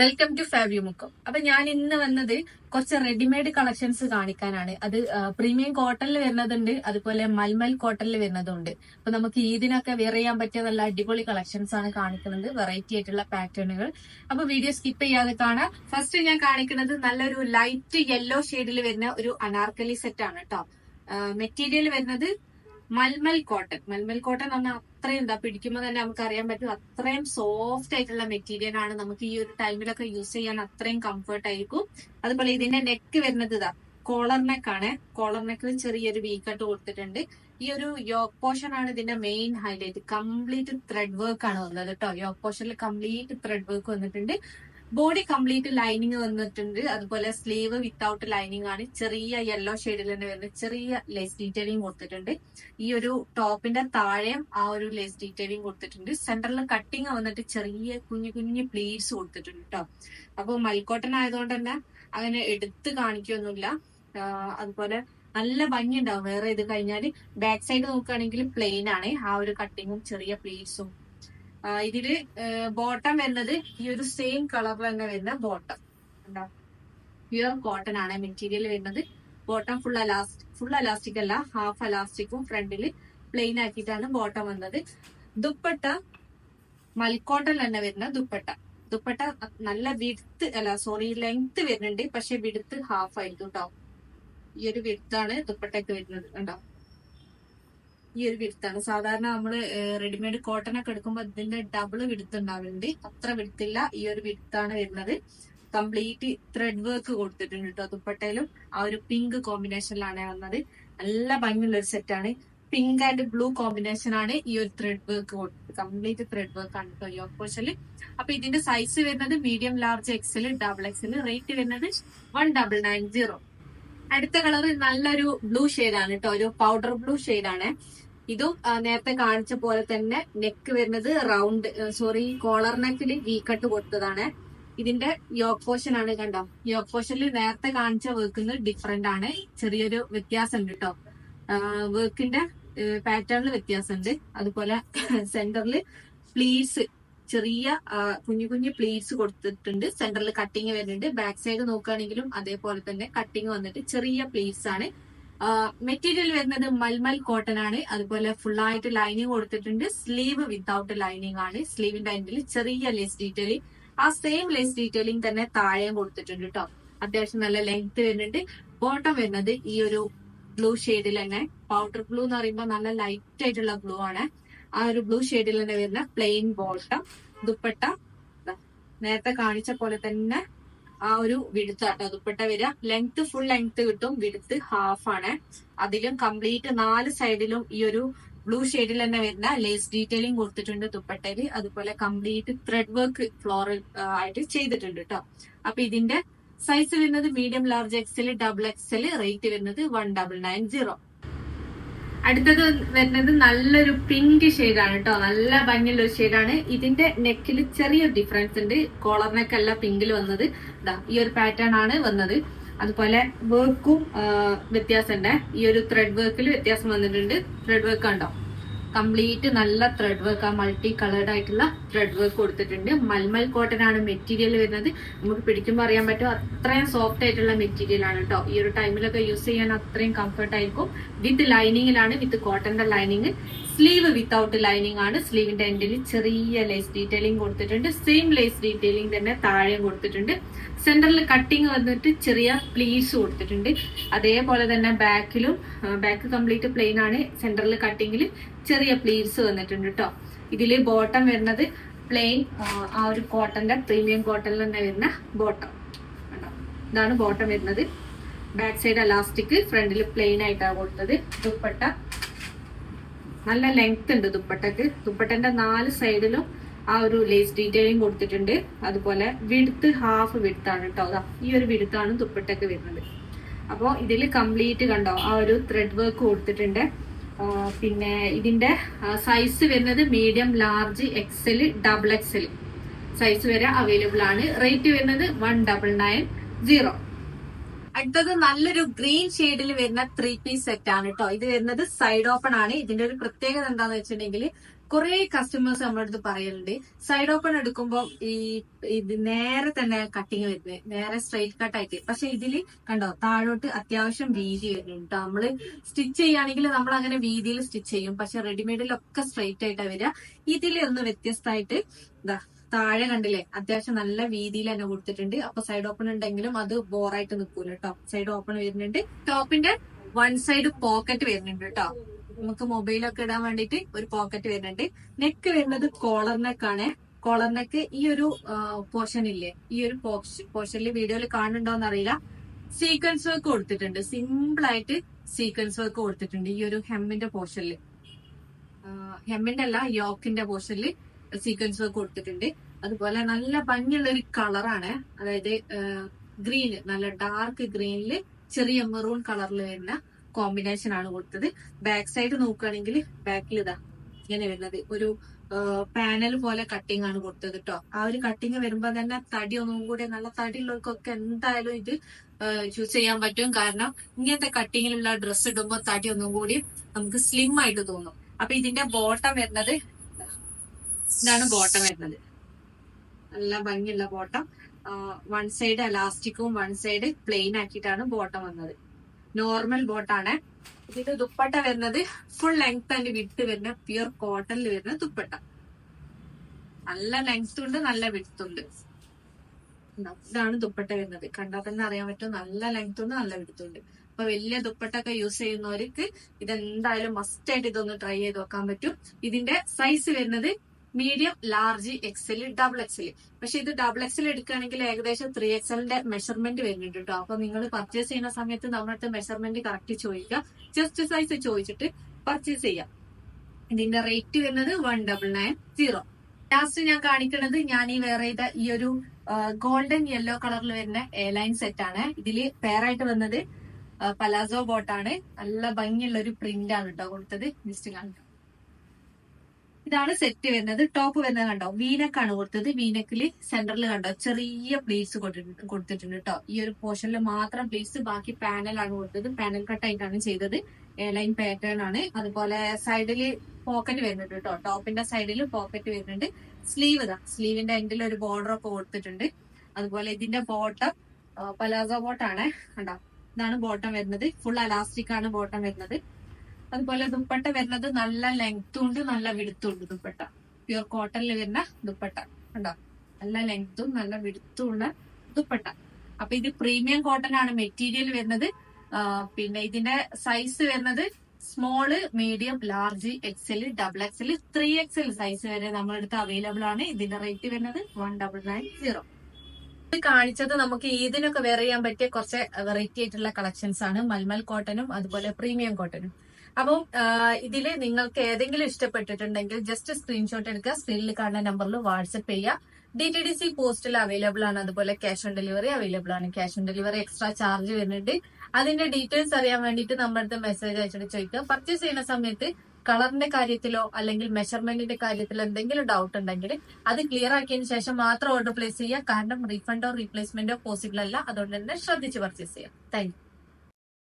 Welcome to Fabry Mukkam അപ്പൊ ഞാൻ ഇന്ന് വന്നത് കുറച്ച് റെഡിമെയ്ഡ് കളക്ഷൻസ് കാണിക്കാനാണ്. അത് പ്രീമിയം കോട്ടണിൽ വരുന്നതുണ്ട് അതുപോലെ മൽമൽ കോട്ടണിൽ വരുന്നതുണ്ട്. അപ്പൊ നമുക്ക് ഈദിനൊക്കെ വെയർ ചെയ്യാൻ പറ്റിയ നല്ല അടിപൊളി കളക്ഷൻസ് ആണ് കാണിക്കുന്നത് വെറൈറ്റി ആയിട്ടുള്ള പാറ്റേണുകൾ അപ്പൊ വീഡിയോ സ്കിപ്പ് ചെയ്യാതെ കാണാം. ഫസ്റ്റ് ഞാൻ കാണിക്കുന്നത് നല്ലൊരു ലൈറ്റ് യെല്ലോ ഷെയ്ഡിൽ വരുന്ന ഒരു അനാർക്കലി സെറ്റ് ആണ് കേട്ടോ മെറ്റീരിയൽ വരുന്നത് മൽമൽ കോട്ടൺ. മൽമൽ കോട്ടൺ എന്ന് പറഞ്ഞാൽ അത്രയും എന്താ പിടിക്കുമ്പോൾ തന്നെ നമുക്ക് അറിയാൻ പറ്റും അത്രയും സോഫ്റ്റ് ആയിട്ടുള്ള മെറ്റീരിയൽ ആണ് നമുക്ക് ഈ ഒരു ടൈമിലൊക്കെ യൂസ് ചെയ്യാൻ അത്രയും കംഫർട്ട് ആയിരിക്കും. അതുപോലെ ഇതിന്റെ നെക്ക് വരുന്നത് ഇതാ കോളർ നെക്ക് ആണ്. കോളർ നെക്കിൽ ചെറിയൊരു വീക്കട്ട് കൊടുത്തിട്ടുണ്ട്. ഈ ഒരു യോക്ക് പോർഷൻ ആണ് ഇതിന്റെ main highlight complete thread work ആണ് വന്നത് കേട്ടോ. യോക്ക് പോർഷനിൽ കംപ്ലീറ്റ് ത്രെഡ് വർക്ക് വന്നിട്ടുണ്ട്. ബോഡി കംപ്ലീറ്റ് ലൈനിങ് വന്നിട്ടുണ്ട്. അതുപോലെ സ്ലീവ് വിത്തൗട്ട് ലൈനിങ് ആണ്. ചെറിയ യെല്ലോ ഷെയ്ഡിൽ തന്നെ വരുന്ന ചെറിയ ലേസ് ഡീറ്റെയിലിംഗ് കൊടുത്തിട്ടുണ്ട്. ഈ ഒരു ടോപ്പിന്റെ താഴെയും ആ ഒരു ലേസ് ഡീറ്റെയിലിംഗ് കൊടുത്തിട്ടുണ്ട്. സെന്ററിൽ കട്ടിങ് വന്നിട്ട് ചെറിയ കുഞ്ഞു കുഞ്ഞു പ്ലീറ്റ്സ് കൊടുത്തിട്ടുണ്ട് കേട്ടോ അപ്പൊ മൽക്കോട്ടൻ ആയതുകൊണ്ട് തന്നെ അങ്ങനെ എടുത്ത് കാണിക്കൊന്നുമില്ല. അതുപോലെ നല്ല ഭംഗി ഉണ്ടാവും വേറെ ഇത് കഴിഞ്ഞാൽ ബാക്ക് സൈഡ് നോക്കുകയാണെങ്കിൽ പ്ലെയിൻ ആണ്. ആ ഒരു കട്ടിങ്ങും ചെറിയ പ്ലീറ്റ്സും ഇതിൽ ബോട്ടം വരുന്നത് ഈ ഒരു സെയിം കളർ തന്നെ വരുന്ന ബോട്ടം പ്യുവർ കോട്ടൺ ആണ് മെറ്റീരിയൽ വരുന്നത്. Bottom full elastic full elastic അല്ല ഹാഫ് അലാസ്റ്റിക്കും ഫ്രണ്ടിൽ പ്ലെയിൻ ആക്കിയിട്ടാണ് ബോട്ടം വന്നത്. ദുപ്പട്ട മൽക്കോട്ടൺ തന്നെ വരുന്ന ദുപ്പട്ട. ദുപ്പട്ട നല്ല വിടുത്ത് അല്ല സോറി ലെങ്ത് വരുന്നുണ്ട്. പക്ഷെ വിടുത്ത് ഹാഫ് ആയിരിക്കും കേട്ടോ ഈ ഒരു വിടുത്താണ് ദുപ്പട്ടയ്ക്ക് വരുന്നത് കണ്ടോ? ഈ ഒരു വിടുത്താണ് സാധാരണ നമ്മൾ റെഡിമെയ്ഡ് കോട്ടൺ ഒക്കെ എടുക്കുമ്പോൾ ഇതിന്റെ ഡബിൾ വിടുത്ത് ഉണ്ടാവുന്നുണ്ട് അത്ര വിടുത്തില്ല ഈ ഒരു വിടുത്താണ് വരുന്നത്. കംപ്ലീറ്റ് ത്രെഡ് വർക്ക് കൊടുത്തിട്ടുണ്ട് കേട്ടോ ദുപ്പട്ടയിലും. ആ ഒരു പിങ്ക് കോമ്പിനേഷനിലാണ് വന്നത്. നല്ല ഭംഗിയുള്ള ഒരു സെറ്റാണ് പിങ്ക് ആൻഡ് ബ്ലൂ കോമ്പിനേഷൻ ആണ് ഈ ഒരു ത്രെഡ് വർക്ക് കൊടുത്തത് കംപ്ലീറ്റ് ത്രെഡ് വർക്ക് ആണ് കേട്ടോ യോക്ക് പോർഷനിൽ അപ്പൊ ഇതിന്റെ സൈസ് വരുന്നത് medium large XL double XL rate വരുന്നത് വൺ ഡബിൾ നയൻ സീറോ അടുത്ത കളർ നല്ലൊരു ബ്ലൂ ആണ് കേട്ടോ ഒരു പൗഡർ ബ്ലൂ ആണ്. ഇതും നേരത്തെ കാണിച്ച പോലെ തന്നെ നെക്ക് വരുന്നത് റൗണ്ട് സോറി കോളർ നെക്കിൽ വി കട്ട് കൊടുത്തതാണ് ഇതിന്റെ യോക്ക് പോഷൻ ആണ് കണ്ടോ? യോക്ക് പോഷനിൽ നേരത്തെ കാണിച്ച വർക്കിന് ഡിഫറെന്റ് ആണ്. ചെറിയൊരു വ്യത്യാസം ഉണ്ട് കേട്ടോ വർക്കിന്റെ പാറ്റേണിൽ വ്യത്യാസമുണ്ട്. അതുപോലെ സെന്ററിൽ പ്ലീസ് ചെറിയ കുഞ്ഞു കുഞ്ഞു പ്ലീറ്റ്സ് കൊടുത്തിട്ടുണ്ട്. സെന്ററിൽ കട്ടിങ് വരുന്നുണ്ട്. ബാക്ക് സൈഡ് നോക്കുകയാണെങ്കിലും അതേപോലെ തന്നെ കട്ടിങ് വന്നിട്ട് ചെറിയ പ്ലീറ്റ്സ് ആണ്. മെറ്റീരിയൽ വരുന്നത് മൽമൽ കോട്ടൺ ആണ്. അതുപോലെ ഫുൾ ആയിട്ട് ലൈനിങ് കൊടുത്തിട്ടുണ്ട്. സ്ലീവ് വിത്തൗട്ട് ലൈനിങ് ആണ്. സ്ലീവിന്റെ എൻഡിൽ ചെറിയ ലെസ് ഡീറ്റെയിലിംഗ് ആ സെയിം ലെസ് ഡീറ്റെയിലിംഗ് തന്നെ താഴെയും കൊടുത്തിട്ടുണ്ട് കേട്ടോ അത്യാവശ്യം നല്ല ലെങ്ത് വരുന്നുണ്ട്. ബോട്ടം വരുന്നത് ഈ ഒരു ബ്ലൂ ഷെയ്ഡിൽ തന്നെ. പൗഡർ ബ്ലൂ എന്ന് പറയുമ്പോൾ നല്ല ലൈറ്റ് ആയിട്ടുള്ള ബ്ലൂ ആണ്. ആ ഒരു ബ്ലൂ ഷെയ്ഡിൽ തന്നെ വരുന്ന പ്ലെയിൻ ബോട്ടം ദുപ്പട്ട നേരത്തെ കാണിച്ച പോലെ തന്നെ ആ ഒരു വിടുത്താട്ടോ ദുപ്പട്ട വരിക ലെങ്ത് ഫുൾ ലെങ്ത് കിട്ടും. വിടുത്ത് ഹാഫ് ആണ്. അതിലും കംപ്ലീറ്റ് നാല് സൈഡിലും ഈ ഒരു ബ്ലൂ ഷെയ്ഡിൽ തന്നെ വരുന്ന ലേസ് ഡീറ്റെയിലിംഗ് കൊടുത്തിട്ടുണ്ട് ദുപ്പട്ടയിൽ അതുപോലെ കംപ്ലീറ്റ് ത്രെഡ് വർക്ക് ഫ്ലോറൽ ആയിട്ട് ചെയ്തിട്ടുണ്ട് കേട്ടോ. അപ്പൊ ഇതിന്റെ സൈസ് വരുന്നത് medium large XL double XL rate വരുന്നത് വൺ ഡബിൾ നയൻ സീറോ അടുത്തത് വരുന്നത് നല്ലൊരു പിങ്ക് ആണ് കേട്ടോ നല്ല ഭംഗിയുള്ള ഒരു ഷെയ്ഡാണ് ഇതിന്റെ നെക്കിൽ ചെറിയൊരു ഡിഫറൻസ് ഉണ്ട്. കോളർ നെക്ക് അല്ല പിങ്കിൽ വന്നത്. ഇതാ ഈ ഒരു പാറ്റേൺ ആണ് വന്നത്. അതുപോലെ വർക്കും വ്യത്യാസമുണ്ട്. ഈ ഒരു ത്രെഡ് വർക്കിൽ വ്യത്യാസം വന്നിട്ടുണ്ട്. ത്രെഡ് വർക്ക് ഉണ്ടോ കംപ്ലീറ്റ് നല്ല ത്രെഡ് വർക്ക് ആ മൾട്ടി കളേർഡ് ആയിട്ടുള്ള ത്രെഡ് വർക്ക് കൊടുത്തിട്ടുണ്ട്. മൽമൽ കോട്ടൺ ആണ് മെറ്റീരിയൽ വരുന്നത്. നമുക്ക് പിടിക്കുമ്പോൾ അറിയാൻ പറ്റും അത്രയും സോഫ്റ്റ് ആയിട്ടുള്ള മെറ്റീരിയൽ ആണ് കേട്ടോ ഈ ഒരു ടൈമിലൊക്കെ യൂസ് ചെയ്യാൻ അത്രയും കംഫർട്ട് ആയിരിക്കും. വിത്ത് ലൈനിങ്ങിലാണ് വിത്ത് കോട്ടന്റെ ലൈനിങ് സ്ലീവ് വിത്തൗട്ട് ലൈനിങ് ആണ്. സ്ലീവിന്റെ എൻഡിൽ ചെറിയ ലേസ് ഡീറ്റെയിലിംഗ് കൊടുത്തിട്ടുണ്ട്. സെയിം ലേസ് ഡീറ്റെയിലിംഗ് തന്നെ താഴെ കൊടുത്തിട്ടുണ്ട്. സെന്ററിൽ കട്ടിങ് വന്നിട്ട് ചെറിയ പ്ലീറ്റ്സ് കൊടുത്തിട്ടുണ്ട്. അതേപോലെ തന്നെ ബാക്കിലും ബാക്ക് കംപ്ലീറ്റ് പ്ലെയിൻ ആണ്. സെന്ററിൽ കട്ടിങ്ങിൽ ചെറിയ പ്ലീറ്റ്സ് വന്നിട്ടുണ്ട് കേട്ടോ ഇതിൽ ബോട്ടം വരുന്നത് പ്ലെയിൻ ആ ഒരു കോട്ടന്റെ പ്രീമിയം കോട്ടണിൽ തന്നെ വരുന്ന ബോട്ടം ഇതാണ് ബോട്ടം വരുന്നത്. ബാക്ക് സൈഡ് അലാസ്റ്റിക് ഫ്രണ്ടിൽ പ്ലെയിൻ ആയിട്ടാണ് കൊടുത്തത്. ദുപ്പട്ട നല്ല ലെങ്ത് ഉണ്ട് ദുപ്പട്ടക്ക്. ദുപ്പട്ടന്റെ നാല് സൈഡിലും ആ ഒരു ലേസ് ഡീറ്റെയിലിംഗ് കൊടുത്തിട്ടുണ്ട്. അതുപോലെ വിടുത്ത് ഹാഫ് വിടുത്താണ് കേട്ടോ അതാ ഈ ഒരു വിടുത്താണ് ദുപ്പട്ടക്ക് വരുന്നത്. അപ്പോൾ ഇതിൽ കംപ്ലീറ്റ് കണ്ടോ ആ ഒരു ത്രെഡ് വർക്ക് കൊടുത്തിട്ടുണ്ട്. പിന്നെ ഇതിന്റെ സൈസ് വരുന്നത് medium large XL double XL size വരെ അവൈലബിൾ ആണ്. റേറ്റ് വരുന്നത് വൺ ഡബിൾ നയൻ സീറോ അടുത്തത് നല്ലൊരു ഗ്രീൻ ഷെയ്ഡിൽ വരുന്ന ത്രീ പീസ് സെറ്റ് ആണ് കേട്ടോ ഇത് വരുന്നത് സൈഡ് ഓപ്പൺ ആണ്. ഇതിന്റെ ഒരു പ്രത്യേകത എന്താന്ന് വെച്ചിട്ടുണ്ടെങ്കിൽ കുറെ കസ്റ്റമേഴ്സ് നമ്മുടെ അടുത്ത് പറയലുണ്ട്. സൈഡ് ഓപ്പൺ എടുക്കുമ്പോൾ ഈ ഇത് നേരെ തന്നെ കട്ടിങ് വരുന്നത്. നേരെ സ്ട്രെയിറ്റ് കട്ട് ആയിട്ട്. പക്ഷെ ഇതിൽ കണ്ടോ താഴോട്ട് അത്യാവശ്യം വീതി വരുന്നുണ്ട് നമ്മൾ സ്റ്റിച്ച് ചെയ്യുകയാണെങ്കിൽ നമ്മൾ അങ്ങനെ വീതിയിൽ സ്റ്റിച്ച് ചെയ്യും. പക്ഷെ റെഡിമെയ്ഡിലൊക്കെ സ്ട്രെയിറ്റ് ആയിട്ടാണ് വരിക. ഇതിലൊന്ന് വ്യത്യസ്തമായിട്ട് ഇതാ താഴെ കണ്ടില്ലേ? അത്യാവശ്യം നല്ല വീതിയിൽ തന്നെ കൊടുത്തിട്ടുണ്ട്. അപ്പൊ സൈഡ് ഓപ്പൺ ഉണ്ടെങ്കിലും അത് ബോറായിട്ട് നിൽക്കൂല കേട്ടോ സൈഡ് ഓപ്പൺ വരുന്നുണ്ട്. ടോപ്പിന്റെ വൺ സൈഡ് പോക്കറ്റ് വരുന്നുണ്ട് കേട്ടോ നമുക്ക് മൊബൈലൊക്കെ ഇടാൻ വേണ്ടിയിട്ട് ഒരു പോക്കറ്റ് വരുന്നുണ്ട്. നെക്ക് വരുന്നത് കോളർ നെക്കാണ് കോളർ നെക്ക് ഈ ഒരു പോർഷൻ ഇല്ലേ? ഈ ഒരു പോർഷനിൽ വീഡിയോയിൽ കാണുന്നുണ്ടോന്ന് അറിയില്ല. സീക്വൻസ് വർക്ക് കൊടുത്തിട്ടുണ്ട്. സിമ്പിൾ ആയിട്ട് സീക്വൻസ് വർക്ക് കൊടുത്തിട്ടുണ്ട് ഈ ഒരു ഹെമ്മിന്റെ പോർഷനിൽ ഹെമ്മിന്റെ അല്ല യോക്കിന്റെ പോർഷനിൽ സീക്വൻസ് ഒക്കെ കൊടുത്തിട്ടുണ്ട്. അതുപോലെ നല്ല ഭംഗിയുള്ള ഒരു കളറാണ്. അതായത് ഗ്രീന് നല്ല ഡാർക്ക് ഗ്രീനിൽ ചെറിയ മെറൂൺ കളറിൽ വരുന്ന കോമ്പിനേഷൻ ആണ് കൊടുത്തത്. ബാക്ക് സൈഡ് നോക്കുകയാണെങ്കിൽ ബാക്കിൽ ഇതാ ഇങ്ങനെ വരുന്നത്. ഒരു പാനൽ പോലെ കട്ടിംഗ് ആണ് കൊടുത്തത് കേട്ടോ ആ ഒരു കട്ടിങ് വരുമ്പോ തന്നെ തടി ഒന്നും കൂടി നല്ല തടിയുള്ളവർക്കൊക്കെ എന്തായാലും ഇത് ചൂസ് ചെയ്യാൻ പറ്റും. കാരണം ഇങ്ങനത്തെ കട്ടിങ്ങിലുള്ള ഡ്രസ്സ് ഇടുമ്പോൾ തടി ഒന്നും കൂടി നമുക്ക് സ്ലിം ആയിട്ട് തോന്നും. അപ്പൊ ഇതിന്റെ ബോട്ടം വരുന്നത് ഇതാണ് ബോട്ടം വരുന്നത്. നല്ല ഭംഗിയുള്ള ബോട്ടം. വൺ സൈഡ് അലാസ്റ്റിക്കും വൺ സൈഡ് പ്ലെയിൻ ആക്കിയിട്ടാണ് ബോട്ടം വന്നത്. നോർമൽ ബോട്ടാണ് ഇതിന്റെ ദുപ്പട്ട വരുന്നത് ഫുൾ ലെങ്ത് ആൻഡ് വിട്ട് വരുന്ന പ്യുർ കോട്ടണിൽ വരുന്ന ദുപ്പട്ട. നല്ല ലെങ്ത് ഉണ്ട് നല്ല വിട്ട് ഉണ്ട്. ഇതാണ് ദുപ്പട്ട വരുന്നത്. കണ്ടാൽ തന്നെ അറിയാൻ പറ്റും. നല്ല ലെങ്ത് ഉണ്ട് നല്ല വിടുത്ത് ഉണ്ട്. അപ്പൊ വലിയ ദുപ്പട്ടൊക്കെ യൂസ് ചെയ്യുന്നവർക്ക് ഇതെന്തായാലും മസ്റ്റ് ആയിട്ട് ഇതൊന്ന് ട്രൈ ചെയ്ത് നോക്കാൻ പറ്റും. ഇതിന്റെ സൈസ് വരുന്നത് medium large XL double XL. പക്ഷെ ഇത് ഡബിൾ എക്സൽ എടുക്കുകയാണെങ്കിൽ ഏകദേശം ത്രീ എക്സലിന്റെ മെഷർമെന്റ് വരുന്നുണ്ട് കേട്ടോ അപ്പൊ നിങ്ങൾ പർച്ചേസ് ചെയ്യുന്ന സമയത്ത് നമ്മളടുത്ത് മെഷർമെന്റ് കറക്റ്റ് ചോദിക്കുക. ജസ്റ്റ് സൈസ് ചോദിച്ചിട്ട് പർച്ചേസ് ചെയ്യാം. ഇതിന്റെ റേറ്റ് വരുന്നത് one double nine zero last ഞാൻ കാണിക്കുന്നത് ഞാൻ ഈ വേറെ ചെയ്ത ഈ ഒരു ഗോൾഡൻ യെല്ലോ കളറിൽ വരുന്ന എയർലൈൻ സെറ്റ് ആണ്. ഇതിൽ പേരായിട്ട് വന്നത് പലാസോ ബോട്ടാണ് നല്ല ഭംഗിയുള്ള ഒരു പ്രിന്റ് ആണ് കേട്ടോ കൊടുത്തത്. ജസ്റ്റ് കാണിക്കാം. ഇതാണ് സെറ്റ് വരുന്നത്. ടോപ്പ് വരുന്നത് കണ്ടോ? വീനക്കാണ് കൊടുത്തത്. വീനക്കിൽ സെന്ററിൽ കണ്ടോ? ചെറിയ പ്ലേസ് കൊടുത്തിട്ടുണ്ട് കൊടുത്തിട്ടുണ്ട് കേട്ടോ ഈ ഒരു പോർഷനിൽ മാത്രം പ്ലേസ് ബാക്കി പാനലാണ് കൊടുത്തത്. പാനൽ കട്ടായിട്ടാണ് ചെയ്തത്. എയർലൈൻ പാറ്റേൺ ആണ്. അതുപോലെ സൈഡിൽ പോക്കറ്റ് വരുന്നുണ്ട് കേട്ടോ ടോപ്പിന്റെ സൈഡിൽ പോക്കറ്റ് വരുന്നുണ്ട്. സ്ലീവ് ഇതാ. സ്ലീവിന്റെ എൻഡിൽ ഒരു ബോർഡർ ഒക്കെ കൊടുത്തിട്ടുണ്ട്. അതുപോലെ ഇതിന്റെ ബോട്ടം പലാസോ ബോട്ടാണ് കണ്ടോ? ഇതാണ് ബോട്ടം വരുന്നത്. ഫുൾ അലാസ്റ്റിക് ആണ് ബോട്ടം വരുന്നത്. അതുപോലെ ദുപ്പട്ട വരുന്നത് നല്ല ലെങ്ത്തും ഉണ്ട് നല്ല വിടുത്തും ഉണ്ട് ദുപ്പട്ട. പ്യുർ കോട്ടണിൽ വരുന്ന ദുപ്പട്ട കണ്ടോ? നല്ല ലെങ്ത്തും നല്ല വിടുത്തും ഉള്ള ദുപ്പട്ട. അപ്പൊ ഇത് പ്രീമിയം കോട്ടൺ ആണ് മെറ്റീരിയൽ വരുന്നത്. പിന്നെ ഇതിന്റെ സൈസ് വരുന്നത് small medium large XL double XL three XL size വരെ നമ്മുടെ അടുത്ത് അവൈലബിൾ ആണ്. ഇതിന്റെ റേറ്റ് വരുന്നത് വൺ ഡബിൾ നയൻ സീറോ ഇത് കാണിച്ചത് നമുക്ക് ഇതിനൊക്കെ വെയർ ചെയ്യാൻ പറ്റിയ കുറച്ച് വെറൈറ്റി ആയിട്ടുള്ള കളക്ഷൻസ് ആണ്. മൽമൽ കോട്ടനും അതുപോലെ പ്രീമിയം കോട്ടനും അപ്പം ഇതിൽ നിങ്ങൾക്ക് ഏതെങ്കിലും ഇഷ്ടപ്പെട്ടിട്ടുണ്ടെങ്കിൽ ജസ്റ്റ് സ്ക്രീൻഷോട്ട് എടുക്കുക. സ്ക്രീനിൽ കാണുന്ന നമ്പറിൽ വാട്സപ്പ് ചെയ്യുക. ഡി ടി ഡി സി പോസ്റ്റിൽ അവൈലബിൾ ആണ്. അതുപോലെ ക്യാഷ് ഓൺ ഡെലിവറി അവൈലബിൾ ആണ്. Cash on delivery extra charge വരുന്നുണ്ട്. അതിന്റെ ഡീറ്റെയിൽസ് അറിയാൻ വേണ്ടിയിട്ട് നമ്മുടെ അടുത്ത് മെസ്സേജ് അയച്ചിട്ട് ചോദിക്കുക. പർച്ചേസ് ചെയ്യുന്ന സമയത്ത് കളറിന്റെ കാര്യത്തിലോ അല്ലെങ്കിൽ മെഷർമെന്റിന്റെ കാര്യത്തിലോ എന്തെങ്കിലും ഡൗട്ട് ഉണ്ടെങ്കിൽ അത് ക്ലിയർ ആക്കിയതിന് ശേഷം മാത്രം ഓർഡർ പ്ലേസ് ചെയ്യുക. കാരണം റീഫണ്ടോ റീപ്ലേസ്മെന്റോ പോസിബിൾ അല്ല അതുകൊണ്ട് തന്നെ ശ്രദ്ധിച്ച് പർച്ചേസ് ചെയ്യാം താങ്ക്